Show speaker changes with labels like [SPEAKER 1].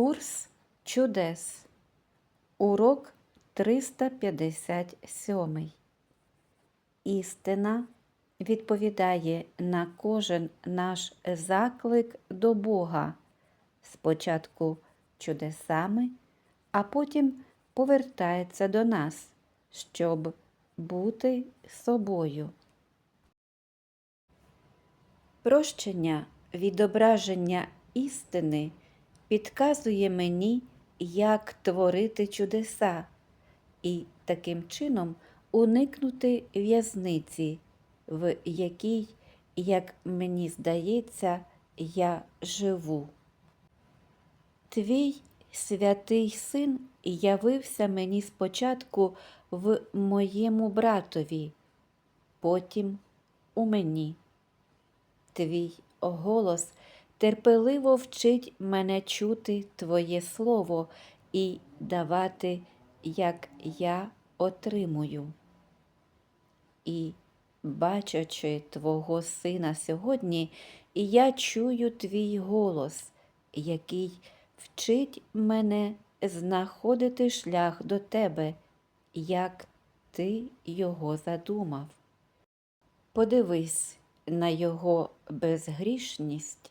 [SPEAKER 1] Курс чудес. Урок 357. Істина відповідає на кожен наш заклик до Бога. Спочатку чудесами, а потім повертається до нас, щоб бути собою. Прощення відображення істини підказує мені, як творити чудеса і таким чином уникнути в'язниці, в якій, як мені здається, я живу. Твій святий син явився мені спочатку в моєму братові, потім у мені. Твій голос терпеливо вчить мене чути Твоє Слово і давати, як я отримую. І, бачачи Твого Сина сьогодні, я чую Твій голос, який вчить мене знаходити шлях до Тебе, як Ти його задумав. Подивись на його безгрішність,